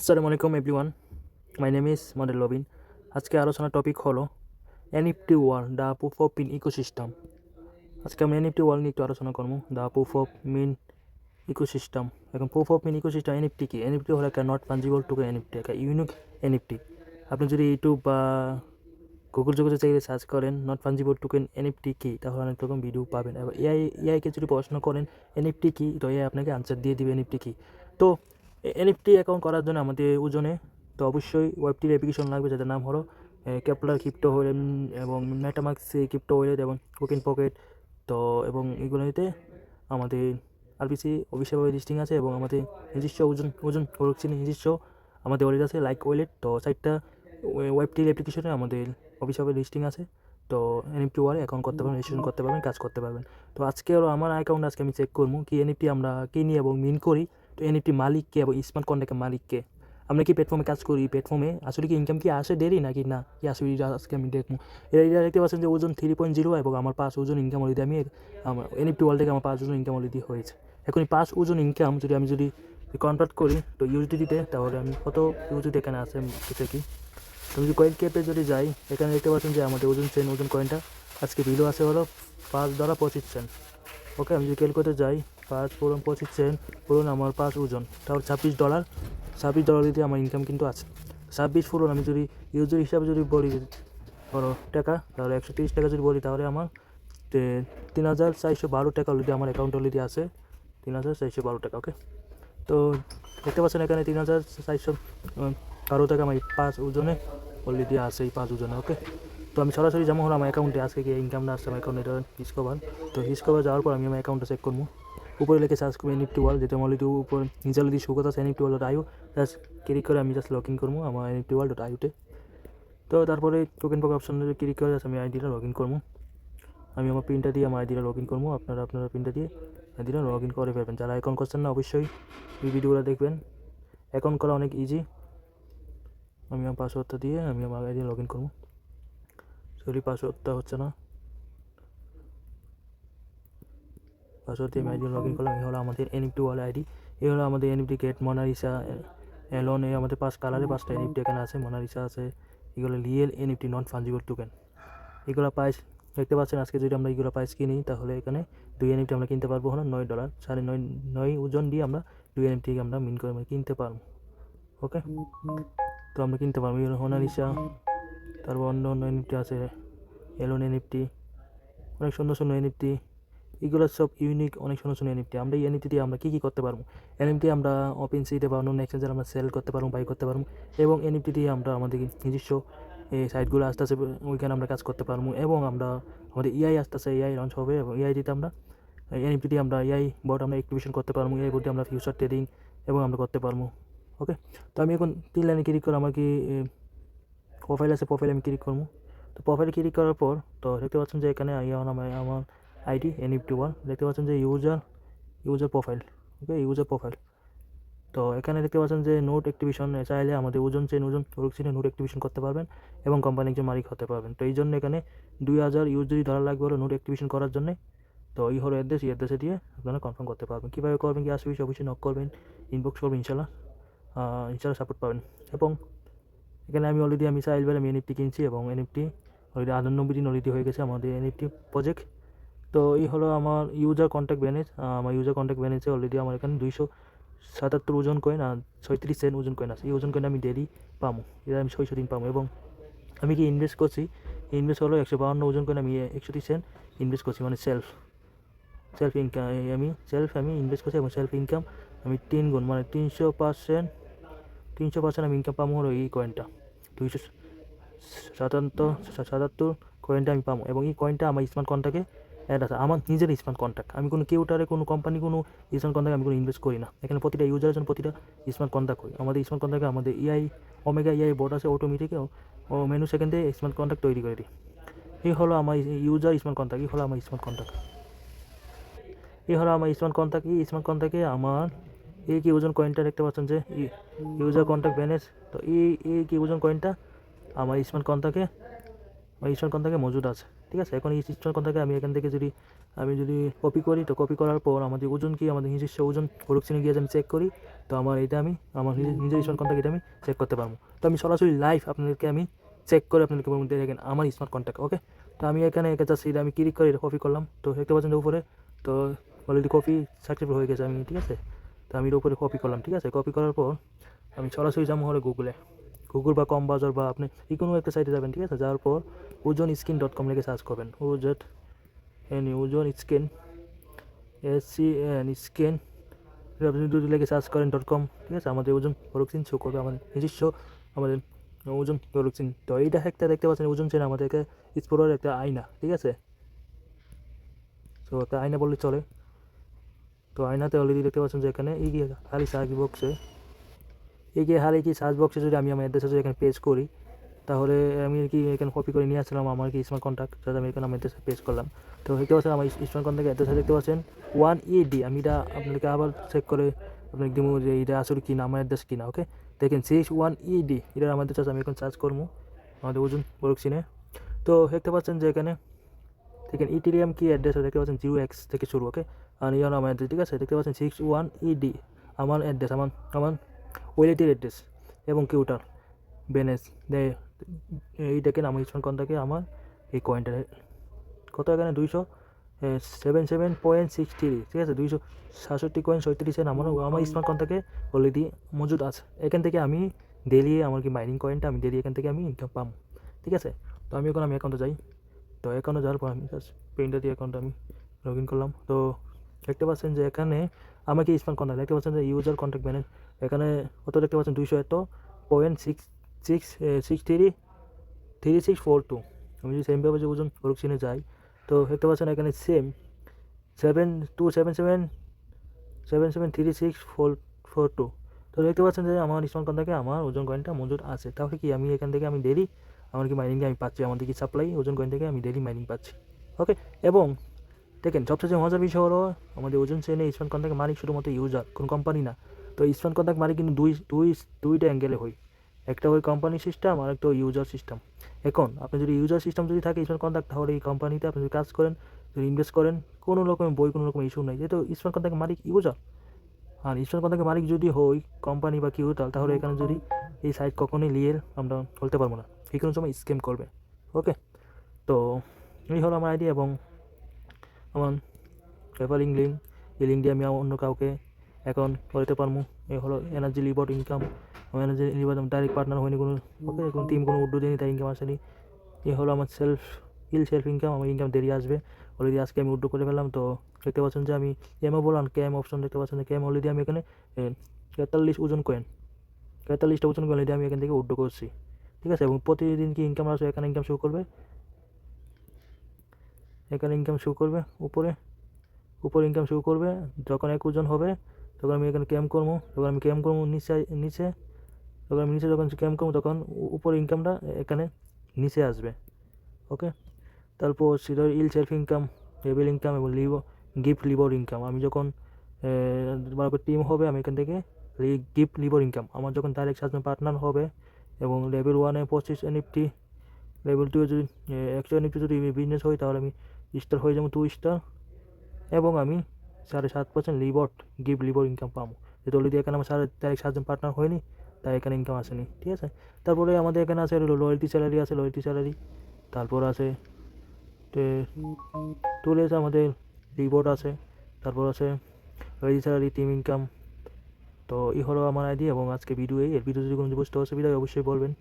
আসসালামু আলাইকুম everyone my name is মডেল লবিন আজকে আলোচনার টপিক হলো NFT wall the proof of mean ecosystem আজকে আমি এনএফটি ওয়াল নিয়ে একটু আলোচনা করব। The proof of mean ecosystem এখন proof of mean ecosystem NFT কি? এনএফটি হলো একটা নট ফাঞ্জিবল টুকু এনএফটি একটা ইউনিক এনএফটি আপনি যদি ইউটিউব বা গুগল যুগে চাইলে সার্চ করেন নট ফাঞ্জিবল টোকেন এনএফটি কি? তাহলে অনেক রকম ভিডিও পাবেন। এবার এআই এআইকে যদি প্রশ্ন করেন এনএফটি কি? তো এআই আপনাকে আনসার দিয়ে দিবে এনএফটি কি? তো এনএফটি অ্যাকাউন্ট করার জন্য আমাদের ওজনে, তো অবশ্যই ওয়েবটির অ্যাপ্লিকেশন লাগবে যাদের নাম হলো ক্যাপলার ক্রিপ্টো ওয়েলেট এবং মেটামাক্স ক্রিপ্টো ওয়েলেট এবং টোকেন পকেট তো, এবং এগুলোতে আমাদের আরবিসি অফিসিয়ালভাবে লিস্টিং আছে এবং আমাদের নিজস্ব ওজন ওজন প্রোডাকশন নিজস্ব আমাদের ওয়েলেট আছে লাইক ওয়েলেট তো সাইটটা ওয়েবটির অ্যাপ্লিকেশনে আমাদের অফিসিয়ালভাবে লিস্টিং আছে, তো এনএফটি ওয়ারে অ্যাকাউন্ট করতে পারবেন রেজিস্ট্রেশন করতে পারবেন, কাজ করতে পারবেন। তো আজকে হলো আমার অ্যাকাউন্ট আজকে আমি চেক করব কি এনএফটি আমরা কিনি এবং মিন করি। তো এনএফটি মালিককে এবং স্মার্ট কন্ট্যাক্টের মালিককে আমরা কি প্ল্যাটফর্মে কাজ করি? প্ল্যাটফর্মে আসলে কি ইনকাম কি আসে? দেরি নাকি? না। কি আসলে আজকে আমি দেখব। এটা এটা দেখতে পাচ্ছেন যে ওজন থ্রি পয়েন্ট জিরো এবং আমার পাঁচ ওজন ইনকাম অলরেডি আমি আমার এনএফটি ওয়ার্ল্ড থেকে আমার পাঁচ ওজন ইনকাম অলরেডি হয়েছে। এখন এই পাঁচ ওজন ইনকাম যদি আমি যদি কনভার্ট করি তো ইউজিডিতে তাহলে আমি কত ইউজিডি এখানে আছে আমি দেখি তো যদি কয়েন ক্যাপে যদি যাই, এখানে দেখতে পাচ্ছেন যে আমাদের ওজন চেন ওজন কয়েনটা আজকে বিলো আছে হলো পাঁচ ডলার পঁচিশ সেন্ট ওকে আমি যদি ক্যালকুলেটর যাই। পাঁচ পূরণ পঁচিশ সেন্ট, পূরণ আমার পাঁচ ওজন। তাহলে ছাব্বিশ ডলার ছাব্বিশ ডলার দিয়ে আমার ইনকাম কিন্তু আছে। ছাব্বিশ পূরণ আমি যদি ইউজার হিসাবে যদি বলি, ধরো টাকা, তাহলে একশো তিরিশ টাকা যদি বলি, তাহলে আমার তিন হাজার চারশো বারো টাকা অলরেডি আমার অ্যাকাউন্ট অলরেডি আছে। তিন হাজার চারশো বারো টাকা ওকে তো দেখতে পাচ্ছেন এখানে তিন হাজার চারশো বারো টাকা আমার পাঁচ ওজনে অলরেডি আছে, এই পাঁচ ওজনে ওকে তো আমি সরাসরি যেমন হলো আমার অ্যাকাউন্টে আজকে কি ইনকামটা আসছে আমার অ্যাকাউন্টে এটা হিসকভার তো হিসকভার যাওয়ার পর আমি আমার অ্যাকাউন্টটা চেক করব। উপরে লিখে সার্চ করব এনএফটি ওয়াল যেটা অলরেডি উপরে নিচে অলরেডি শো আছে NFT wall dot IO just click করে আমি জাস্ট লগ ইন করব আমার এনএফটি ওয়াল ডট আইওতে তো তারপরে টোকেন পক অপশনে ক্লিক করে জাস্ট আমি আইডিটা লগ ইন করব। আমি আমার প্রিন্টটা দিয়ে আমার আইডিটা লগ ইন করব, আপনারা আপনারা প্রিন্টটা দিয়ে আইডিটা লগ ইন করে ফেলবেন। যারা অ্যাকাউন্ট করছেন না, অবশ্যই এই ভিডিওগুলো দেখবেন। অ্যাকাউন্ট করা অনেক ইজি আমি আমার পাসওয়ার্ডটা দিয়ে আমি আমার আইডি লগ ইন করব। সরি পাসওয়ার্ডটা হচ্ছে না। পাসওয়ার্ড দিয়ে আমি লগ ইন করলাম, এই হলো আমাদের এনএফটি ওয়াল আইডি এই হলো আমাদের এনএফটি গেট মোনারিসা এলন এই আমাদের পাঁচ কালারে পাঁচটা এনএফটি এখানে আছে মোনারিসা আছে, এগুলো real NFT non fungible token এগুলো প্রাইস দেখতে পাচ্ছেন আজকে যদি আমরা এগুলো প্রাইস কিনি, তাহলে এখানে দুই এনএফটি আমরা কিনতে পারব, হলো নয় ডলার সাড়ে নয় নয় ওজন দিয়ে আমরা দুই এনএফটি আমরা মিন করে আমরা কিনতে পারব। ওকে তো আমরা কিনতে পারব হোনারিসা তারপর অন্য অন্য এনএফটি আছে এলোন এনএফটি অনেক সুন্দর সুন্দর এনএফটি এগুলো সব ইউনিক অনেক সুন্দর সুন্দর এনএফটি আমরা এই এনএফটি দিয়ে আমরা কী কী করতে পারব? এনএফটি আমরা ওপেন সিটে বা অন্য এক্সচেঞ্জে আমরা সেল করতে পারব বাই করতে পারব এবং এনএফটি দিয়ে আমরা আমাদের নিজস্ব এই সাইটগুলো আস্তে আস্তে ওইখানে আমরা কাজ করতে পারব এবং আমরা আমাদের ইআই আস্তে আস্তে এআই লঞ্চ হবে এবং এআই দিতে আমরা এনএফটি দিয়ে আমরা এআই বোর্ড আমরা অ্যাক্টিভেশন করতে পারব এআই বোর্ডে আমরা ফিউচার ট্রেডিং এবং আমরা করতে পারব। ওকে তো আমি এখন তিন লাইনে ক্লিক করে আমাকে প্রোফাইল আছে প্রোফাইল আমি ক্লিক করব। তো প্রোফাইলে ক্লিক করার পর, তো দেখতে পাচ্ছেন যে এখানে ইয়ে আমার আমার আইডি এনএফটি ওয়ান দেখতে পাচ্ছেন যে user user profile okay user profile তো এখানে দেখতে পাচ্ছেন যে নোট অ্যাক্টিভেশন চাইলে আমাদের ওজন চেন ওজন প্রোডাকশনে নোট অ্যাক্টিভেশন করতে পারবেন এবং কোম্পানির একজন মালিক হতে পারবেন। তো এই জন্য এখানে দুই হাজার ইউজারই ধরা লাগবে হলো নোট অ্যাক্টিভেশন করার জন্য, তো এই হলো অ্যাড্রেস এই অ্যাড্রেসে দিয়ে আপনারা কনফার্ম করতে পারবেন। কীভাবে করবেন, কি আসবে অবশ্যই নক করবেন ইনবক্স করবেন ইনশাল্লাহ ইনশাল্লাহ সাপোর্ট পাবেন। এবং এখানে আমি অলরেডি আমি বেলা আমি এনএফটি কিনছি এবং এনএফটি অলরেডি আটানব্বই দিন অলরেডি হয়ে গেছে আমাদের এনএফটি প্রজেক্ট তো এই হলো আমার ইউজার কন্ট্যাক্ট ব্যানেজ আমার ইউজার কন্ট্যাক্ট ব্যানেজে অলরেডি আমার এখানে দুইশো সাতাত্তর ওজন কয়েন আর ছয়ত্রিশ সেন্ট ওজন কয়েন আছে। এই ওজন কয়েন আমি ডেলি পাবো এটা আমি ছয়শো দিন পাবো এবং আমি কি ইনভেস্ট করছি? ইনভেস্ট হলো একশো বাউন্ন ওজন কয়েন আমি একশো তিরিশ সেন্ট ইনভেস্ট করছি মানে সেলফ সেলফ ইনকাম আমি সেলফ আমি ইনভেস্ট করছি এবং সেলফ ইনকাম আমি তিন গুণ মানে তিনশো পার্সেন্ট তিনশো পার্সেন্ট আমি ইনকাম পাবো হলো এই কয়েনটা দুইশো সাতাত্তর সাতাত্তর কয়েনটা আমি পাবো এবং এই কয়েনটা আমার স্মার্ট কন্ট্যাক্টে অ্যাড আছে। আমার নিজের স্মার্ট কন্ট্যাক্ট আমি কোনো কেউ কেউটারে, কোনো কোম্পানি কোনো স্মার্ট কন্ট্যাক্ট আমি কোনো ইনভেস্ট করি না। এখানে প্রতিটা ইউজারের জন্য প্রতিটা স্মার্ট কন্ট্যাক্ট করি আমাদের স্মার্ট কন্ট্যাক্টে আমাদের এআই ওমেগা এআই বোর্ড আছে অটোমেটিক ও মেনু সেকেন্ডে স্মার্ট কন্ট্যাক্ট তৈরি করে দিই। এই হলো আমার ইউজার স্মার্ট কন্ট্যাক্ট এই হলো আমার স্মার্ট কন্ট্যাক্ট এই হলো আমার স্মার্ট কন্ট্যাক্ট এই স্মার্ট কন্ট্যাক্টে আমার এই কি ওজন কয়েনটা দেখতে পাচ্ছেন যে ইউজার কন্ট্যাক্ট ব্যানেজ তো এই এই কি ওজন কয়েনটা আমার স্মার্ট কন্ট্যাক্টে আমার স্মার্ট কন্ট্যাক্টে মজুদ আছে, ঠিক আছে? এখন এই স্মার্ট কন্ট্যাক্টে আমি এখান থেকে যদি, আমি যদি কপি করি, তো কপি করার পর আমাদের ওজন কি? আমাদের নিজস্ব ওজন প্রোডাকশনে গিয়ে আমি চেক করি, তো আমার এটা আমি, আমার নিজের স্মার্ট কন্ট্যাক্ট এটা আমি চেক করতে পারব। তো আমি সরাসরি লাইভ আপনাদেরকে আমি চেক করে আপনাদেরকে বলব দেখেন আমার স্মার্ট কন্ট্যাক্ট ওকে তো আমি এখানে একে জাস্ট এটা আমি ক্লিক করে এটা কপি করলাম, তো দেখতে পাচ্ছেন উপরে, তো অলরেডি কপি সাকসেসফুল হয়ে গেছে, আমি, ঠিক আছে? তো আমি এর উপরে কপি করলাম, ঠিক আছে? কপি করার পর আমি সরাসরি যাব হলে গুগলে গুগল বা কম বাজার বা আপনি যে কোনো একটা সাইটে যাবেন, ঠিক আছে? যাওয়ার পর ওজন স্কিন ডট কম লিখে সার্চ করবেন। OZ N ozone skin S C N skin আপনি যদি লিখে সার্চ করেন. ডট কম ঠিক আছে? আমাদের ওজন প্রোডাক্টিন শো করবে, আমাদের নিজস্ব, আমাদের ওজন প্রোডাক্টিন তো এইটা একটা দেখতে পাচ্ছেন, ওজন চেন আমাদেরকে স্পোরার একটা আয়না, ঠিক আছে? তো একটা আয়না বললে চলে। তো আয়নাতে অলরেডি দেখতে পাচ্ছেন যে এখানে এই গিয়ে খালি সার্চ বক্সে এই গিয়ে হালি কি সার্চ বক্সে যদি আমি আমার অ্যাড্রেসে যদি এখানে পেজ করি, তাহলে আমি আর কি এখানে কপি করে নিয়ে আসলাম আমার কি স্মার্ট কন্ট্যাক্ট যাতে আমি এখানে আমার অ্যাড্রেসে পেজ করলাম। তো দেখতে পাচ্ছেন আমার স্মার্ট কন্ট্যাক্ট অ্যাড্রেসে দেখতে পাচ্ছেন ওয়ান ইডি আমি এটা আপনাদেরকে আবার চেক করে আপনাকে দিব যে এটা আসলে কিনা, আমার অ্যাড্রেস কিনা ওকে দেখেন সিক্স ওয়ান ইডি এটা আমাদের চাষ আমি এখন চার্জ করব, আমাদের ওজন বরকসিনে তো দেখতে পাচ্ছেন যে এখানে, দেখেন ইটিরিয়াম কি অ্যাড্রেস দেখতে পাচ্ছেন জিরো এক্স থেকে শুরু ওকে আর ইয়ার আমার অ্যাড্রেস ঠিক আছে দেখতে পাচ্ছেন সিক্স ওয়ান ইডি আমার অ্যাড্রেস আমার আমার ওয়েলিটির অ্যাড্রেস এবং কিউটার বেনেস এই দেখেন স্মার্ট কন্ট্যাক্টে আমার এই কয়েনটা কত এখানে? দুইশো seven seven point six three ঠিক আছে? দুইশো সাতষট্টি কয়েন সৈত্রিশ সেন আমার আমার স্মার্ট কন্ট্যাক্টে অলরেডি মজুদ আছে। এখান থেকে আমি ডেলি আমার কি মাইনিং কয়েনটা আমি ডেলি এখান থেকে আমি ইনকাম পাম ঠিক আছে? তো আমি এখন, আমি অ্যাকাউন্টে যাই। তো অ্যাকাউন্টে যাওয়ার পর আমি জাস্ট পেনটা দিয়ে অ্যাকাউন্টে আমি লগ ইন করলাম। তো দেখতে পাচ্ছেন যে এখানে আমাকে স্মার্ট কন্ট্যাক্ট দেখতে পাচ্ছেন যে ইউজার কন্ট্যাক্ট ম্যানেজ এখানে কত দেখতে পাচ্ছেন দুইশো এত point six six six three three six four two আমি যদি সেমভাবে যে ওজন প্রোডাকশনে যাই, তো দেখতে পাচ্ছেন এখানে same seven two seven seven seven seven three six four four two তো দেখতে পাচ্ছেন যে আমার স্মার্ট কন্ট্যাক্টে আমার ওজন কয়েনটা মজুদ আছে। তাহলে কি আমি এখান থেকে আমি ডেলি আমার কি মাইনিংয়ে আমি পাচ্ছি? আমাদের কি সাপ্লাই ওজন কয়েন থেকে আমি ডেলি মাইনিং পাচ্ছি। ওকে এবং দেখেন, সবচেয়ে মজার বিষয় হলো, আমাদের ওজন চেনে স্মার্ট কন্ট্যাক্ট মালিক শুধুমাত্র ইউজার কোনো কোম্পানি না। তো স্মার্ট কন্ট্যাক্ট মালিক কিন্তু দুই দুই, দুইটা অ্যাঙ্গেলে হয়। একটা হয় কোম্পানি সিস্টেম আর একটা ইউজার সিস্টেম এখন, আপনি যদি ইউজার সিস্টেম যদি থাকে স্মার্ট কন্ট্যাক্ট তাহলে এই কোম্পানিতে আপনি যদি কাজ করেন, যদি ইনভেস্ট করেন, কোনো রকমের বই, কোনো রকম ইস্যু নেই। যেহেতু স্মার্ট কন্ট্যাক্ট মালিক ইউজার আর স্মার্ট কন্ট্যাক্ট মালিক যদি হই কোম্পানি বা কেউ তাহলে এখানে যদি এই সাইট কখনোই নিয়ে আমরা চলতে পারব না। যে কোনো সময় স্ক্যাম করবে। ওকে তো, এই হলো আমার আইডি এবং আমার রেফারিং লিঙ্ক এই লিঙ্ক দিয়ে আমি অন্য কাউকে অ্যাকাউন্ট করতে পারব এই হলো এনার্জি লিবট ইনকাম এনার্জি লিবট ডাইরেক্ট পার্টনার হয়নি কোনো কোনো টিম কোনো উড্ডো দিইনি তাই ইনকাম আসেনি। এই হলো আমার সেলফ ইল সেলফ ইনকাম আমার ইনকাম দেরি আসবে। অলরেডি আজকে আমি উড্ডো করে ফেললাম, তো দেখতে পাচ্ছেন যে আমি এমও বললাম ক্যাম অপশন দেখতে পাচ্ছেন ক্যাম অলরেডি আমি এখানে তেতাল্লিশ ওজন কয়েন তেতাল্লিশটা ওজন কয়েন অলরেডি আমি এখান থেকে উড্ডো করছি। ঠিক আছে? এবং প্রতিদিন কি ইনকাম আসবে এখানে ইনকাম শুরু করবে? এখানে ইনকাম শুরু করবে উপরে উপরে ইনকাম শুরু করবে, যখন এক ওজন হবে, তখন আমি এখানে ক্যাম্প করব, তখন আমি ক্যাম্প করব নিচে নিচে, তখন আমি নিচে যখন ক্যাম্প করব, তখন উপরে ইনকামটা এখানে নিচে আসবে ওকে তারপর সেটা ইল সেলফ ইনকাম লেভেল ইনকাম এবং লিভ গিফট লিভার ইনকাম আমি যখন টিম হবে, আমি এখান থেকে গিফট লিভার ইনকাম আমার যখন ডাইরেক্ট সাতজন পার্টনার হবে এবং লেভেল ওয়ানে পঁচিশ এনএফটি লেভেল টু যদি একশো এনএফটি যদি বিজনেস হয়, তাহলে আমি স্টার হয়ে যাব টু স্টার এবং আমি সাড়ে সাত পার্সেন্ট লিবট গিফট লিভার ইনকাম পাবো। যেহেতু অলরেডি এখানে আমার সাড়ে ডাইরেক্ট সাতজন পার্টনার হয়নি, তাই এখানে ইনকাম আসেনি, ঠিক আছে? তারপরে আমাদের এখানে আছে লয়্যালটি স্যালারি আছে লয়্যালটি স্যালারি তারপর আছে টুলে আছে আমাদের রিবোর্ড আছে। তারপর আছে লয়্যালটি স্যালারি টিম ইনকাম তো এই হলো আমার আইডি এবং আজকে ভিডিও এই। ভিডিও যদি কোনো বুঝতে অসুবিধা হয়, অবশ্যই বলবেন।